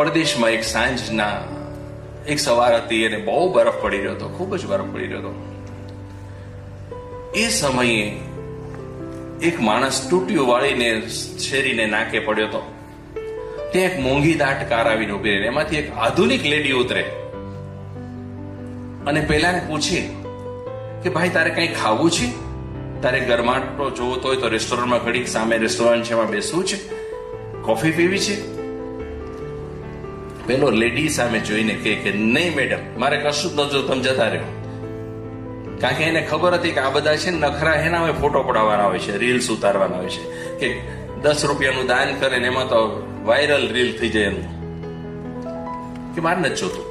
પરદેશમાં એક સાંજના એક સવાર હતી અને બહુ બરફ પડી રહ્યો હતો, ખૂબ જ બરફ પડી રહ્યો હતો. એ સમયે એક માણસ ટૂટીઓ વાળીને શેરીને નાકે પડ્યો હતો. ત્યાં એક મોંઘી દાટ કાર આવીને ઊભી રહી. એમાંથી એક આધુનિક લેડી ઉતરે. અને પેલાને પૂછે કે, ભાઈ, તારે કંઈ ખાવું છે? તારે ગરમાટો જોવો હોય તો રેસ્ટોરન્ટમાં ઘડીક સામે રેસ્ટોરન્ટ છે, એમાં બેસવું છે? કોફી પીવી છે? પેલો લેડી સામે જોઈને કહે કે, નહીં મેડમ મારે કશું જ ન જો તમે જતા રહ્યો કારણ કે એને ખબર હતી કે આ બધા છે નખરા, એના હવે ફોટો પડાવવાના હોય છે રીલ્સ ઉતારવાના હોય છે. કે દસ રૂપિયાનું દાન કરે ને એમાં તો વાયરલ રીલ થઈ જાય એનું. કે મારે નથી જોતું.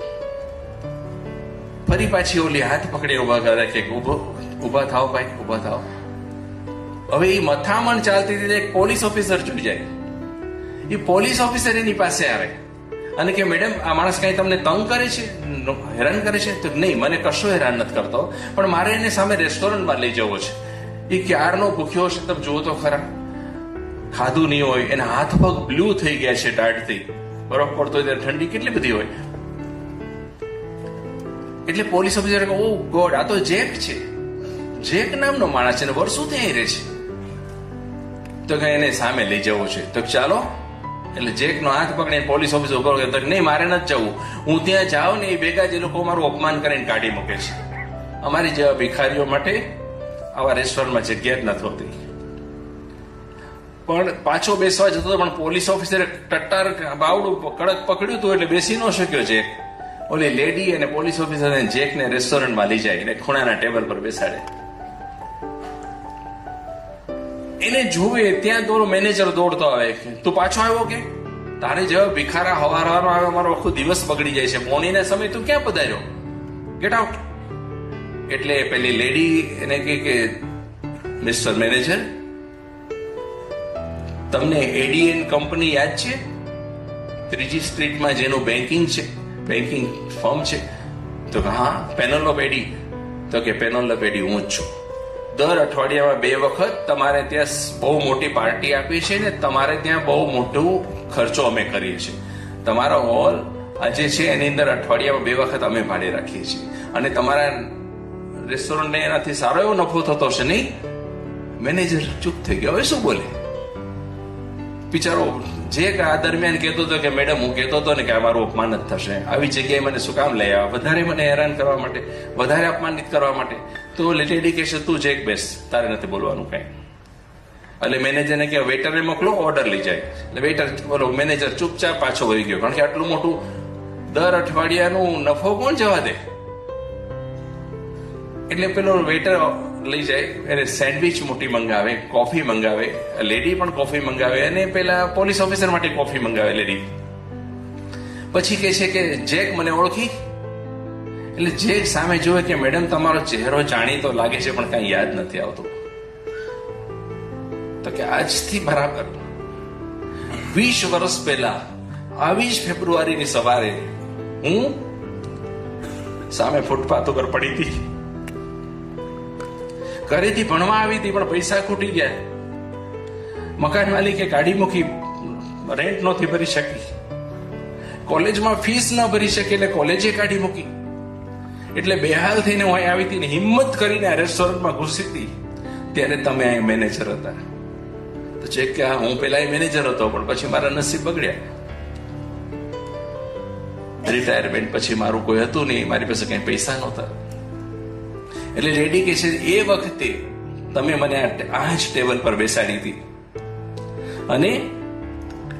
ફરી પાછી ઓલી હાથ પકડી ઊભા કરે કે, ઊભો ઊભા થાવ ભાઈ ઊભા થાવ હવે એ મથામણ ચાલતી હતી એક પોલીસ ઓફિસર જોઈ જાય. એ પોલીસ ઓફિસર એની પાસે આવે. અને કે, મેડમ, આ માણસ કઈ તમને તંગ કરે છે? હેરાન કરે છે? તો, નહીં, મને કશો હેરાન નથી કરતો, પણ મારે એને સામે રેસ્ટોરન્ટમાં લઈ જવો છે. એ ક્યારનો ભૂખ્યો હશે, તમે જુઓ તો ખરા. ખાધું નહીં હોય, એના હાથ પગ બ્લુ થઈ ગયા છે ટાઢથી. બરફ પડતો હોય ત્યારે ઠંડી કેટલી બધી હોય. એટલે પોલીસ ઓફિસર ઓ ગોડ, આ તો જેક છે. જેક નામનો માણસ છે ને, વર્ષોથી અહીં રહે છે. તો કે એને સામે લઈ જવો છે. તો ચાલો એટલે જેકનો હાથ પકડીને પોલીસ ઓફિસ ઊભો કર્યો નહીં, મારે નથી જવું. હું ત્યાં જાઉં ને એ ભેગા જે લોકો મારું અપમાન કરીને કાઢી મૂકે છે. અમારી જેવા ભિખારીઓ માટે આવા રેસ્ટોરન્ટમાં જગ્યા જ નથી હોતી. પણ પાછો બેસવા જતો પણ પોલીસ ઓફિસરે ટટ્ટાર બાવડું કડક પકડ્યું હતું એટલે બેસી ન શક્યો છે ઓલી લેડી અને પોલીસ ઓફિસરને જેકને રેસ્ટોરન્ટમાં લઈ જાય અને ખૂણાના ટેબલ પર બેસાડે. એને જોવે ત્યાં તો મેનેજર દોડતો આવે કે, તું પાછો આવ્યો કે? તારે જેવા ભિખારા હવારવાનો આવે મારો આખો દિવસ બગડી જાય છે. મોર્નિંગના સમય તું ક્યાં પધાર્યો? ગેટ આઉટ એટલે પેલી લેડી એને કે કે મિસ્ટર મેનેજર તમને એડીએન કંપની યાદ છે? ત્રીજી સ્ટ્રીટમાં જેનું બેન્કિંગ છે બેન્કિંગ ફર્મ છે. તો હા પેનલ ઓફ એડી તો કે પેનલ ઓફ એડી હું જ છું. દર અઠવાડિયામાં બે વખત તમારે ત્યાં બહુ મોટી પાર્ટી આપી છે ને તમારે ત્યાં બહુ મોટું ખર્ચો અમે કરીએ છીએ. તમારો હોલ આજે છે એની અંદર અઠવાડિયામાં બે વખત અમે ભાડે રાખીએ છીએ. અને તમારા રેસ્ટોરન્ટને એનાથી સારો એવો નફો થતો હશે નહીં? મેનેજર ચૂપ થઈ ગયો. હવે શું બોલે? બિચારો જે આ દરમિયાન કહેતો હતો કે, મેડમ, હું કહેતો હતો ને કે આ મારું અપમાન જ થશે. આવી જગ્યાએ મને શું કામ લઈ આવ્યા વધારે મને હેરાન કરવા માટે, વધારે અપમાનિત કરવા માટે. તો લેડી કહેશે, તું જે બેસ, તારે નથી બોલવાનું કઈ. એટલે મેનેજરને કે વેટરને મોકલો ઓર્ડર લઈ જાય. એટલે વેટર બોલો મેનેજર ચૂપચાપ પાછો વહી ગયો. કારણ કે આટલું મોટું દર અઠવાડિયાનું નફો કોણ જવા દે? એટલે પેલો વેટર લઈ જાય, એને સેન્ડવિચ મોટી મંગાવે કોફી મંગાવે લેડી પણ કોફી મંગાવે અને પેલા પોલીસ ઓફિસર માટે કોફી મંગાવે લેડી પછી કે છે કે જેક મને ઓળખી? એટલે જે સામે જોવે કે મેડમ તમારો ચહેરો જાણીતો લાગે છે, પણ કઈ યાદ નથી આવતું. તો કે આજથી બરાબર. વીસ વર્ષ પહેલા આવી જ ફેબ્રુઆરીની સવારે હું સામે ફૂટપાથ ઉપર પડી હતી. ઘરેથી ભણવા આવી હતી, પણ પૈસા ખૂટી ગયા. મકાન માલિકે કાઢી મૂકી રેન્ટ નહોતી ભરી શકી. કોલેજમાં ફીસ ન ભરી શકી, એટલે કોલેજે કાઢી મૂકી. એટલે બેહાલ થઈને હું અહીં આવી હતી ને હિંમત કરીને આ રેસ્ટોરન્ટમાં ઘૂસી હતી. ત્યારે તમે અહીં મેનેજર હતા. તો ચેક કે હા પેલા મેનેજર હતો, પણ પછી મારા નસીબ બગડ્યા. રિટાયરમેન્ટ પછી મારું કોઈ હતું નહીં, મારી પાસે કઈ પૈસા નહોતા. એટલે લેડી કે છે એ વખતે તમે મને આ જ ટેબલ પર બેસાડી હતી. અને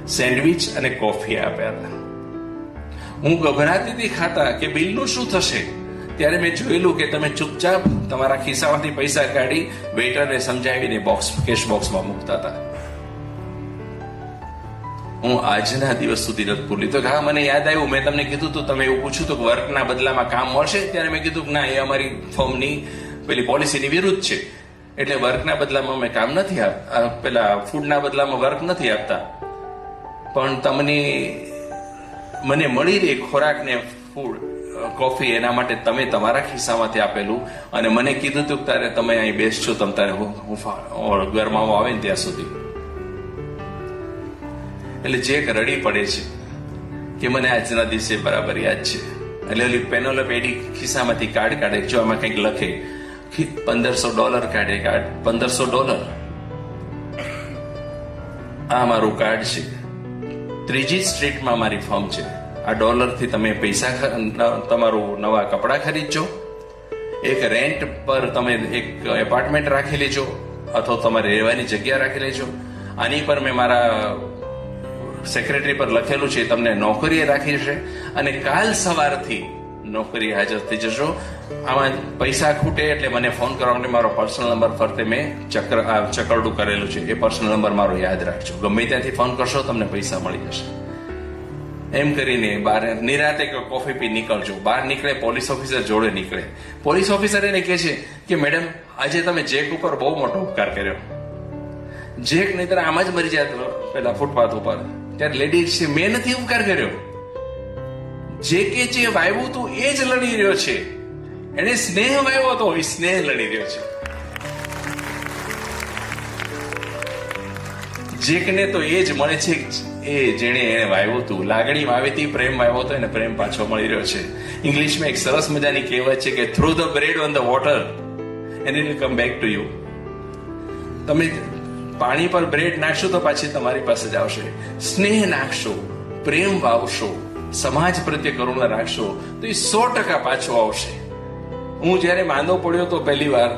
સેન્ડવિચ અને કોફી આપ્યા હતા. હું ગભરાતી હતી ખાતા કે બિલનું શું થશે? ત્યારે મેં જોયેલું કે તમે ચૂપચાપ તમારા ખિસ્સામાંથી પૈસા કાઢી વેઇટરને સમજાવીને બોક્સ કેશ બોક્સમાં મૂકતા હતા. હું આજના દિવસ સુધી નથી ભૂલી. તો હા, મને યાદ આવ્યું, મેં તમને કીધું તું, તમે એવું પૂછ્યું તો વર્કના બદલામાં કામ મળશે? ત્યારે મેં કીધું કે ના, એ અમારી ફર્મની પેલી પોલિસીની વિરુદ્ધ છે. એટલે વર્કના બદલામાં અમે કામ નથી આપતા પેલા ફૂડના બદલામાં વર્ક નથી આપતા. પણ તમને, મને મળી રહે ખોરાકને ફૂડ કોફી એના માટે તમે તમારા ખિસ્સામાંથી આપેલું અને મને કીધું હતું તારે તમે અહીં બેસજો, તમ તારે હું ગરમાવો આવે ને ત્યાં સુધી. એટલે જેક રડી પડે છે કે મને આજના દિવસે બરાબર યાદ છે. એટલે ઓલી પેનોલપ એડી ખિસ્સામાંથી કાર્ડ કાઢે, જો આમાં કંઈક લખે પંદરસો ડોલર કાઢે કાર્ડ પંદરસો ડોલર. આ મારું કાર્ડ છે. ત્રીજી સ્ટ્રીટમાં મારી ફર્મ છે. આ ડોલરથી તમે પૈસા તમારું નવા કપડાં ખરીદજો. એક રેન્ટ પર તમે એક એપાર્ટમેન્ટ રાખી લેજો, અથવા તમારે રહેવાની જગ્યા રાખી લેજો. આની પર મેં મારા સેક્રેટરી પર લખેલું છે, તમને નોકરીએ રાખી છે અને કાલ સવારથી નોકરી હાજર થઈ જશો. આમાં પૈસા ખૂટે એટલે મને ફોન કરવાનો મારો પર્સનલ નંબર ફરતે મેં ચક્ર ચકરડું કરેલું છે. એ પર્સનલ નંબર મારો યાદ રાખજો. ગમે ત્યાંથી ફોન કરશો, તમને પૈસા મળી જશે. એમ કરીને બહાર નિરાતે કોફી પી નીકળજો. બહાર નીકળે પોલીસ ઓફિસર જોડે નીકળે. પોલીસ ઓફિસર એને કહે છે કે, મેડમ, આજે તમે જેક ઉપર બહુ મોટો ઉપકાર કર્યો. જેક નહીતર આમ જ મરી જાત પેલા ફૂટપાથ ઉપર. ત્યારે લેડી છે, મેં નથી ઉપકાર કર્યો. જે કે જે વાવ્યું તું એ જ લડી રહ્યો છે. એને સ્નેહ વાવ્યો હતો, એ સ્નેહ લડી રહ્યો છે. જેકને તો એ જ મળે છે એ જેણે એને વાવ્યું હતું. લાગણી વાવી હતી, પ્રેમ વાવ્યો હતો એને પ્રેમ પાછો મળી રહ્યો છે. ઇંગ્લિશમાં એક સરસ મજાની કહેવત છે કે throw the bread on the water and it come back to you તમે પાણી પર બ્રેડ નાખશો તો પાછી તમારી પાસે જ આવશે. સ્નેહ નાખશો, પ્રેમ વાવશો, સમાજ પ્રત્યે કરુણા રાખશો, તો એ સો ટકા પાછો આવશે. હું જ્યારે માંદો પડ્યો તો પહેલી વાર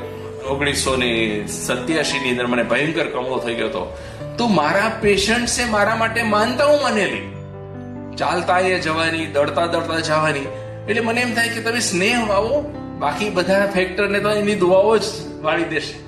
ઓગણીસો ને સત્યાસી ની અંદર મને ભયંકર કમળો થઈ ગયો હતો. તો મારા પેશન્ટસે મારા માટે માનતા હું માનેલી. ચાલતા એ જવાની, દડતા દડતા જવાની. એટલે મને એમ થાય કે તમે સ્નેહ વાવો, બાકી બધા ફેક્ટરને તો એની દુવાઓ જ વાળી દેશે.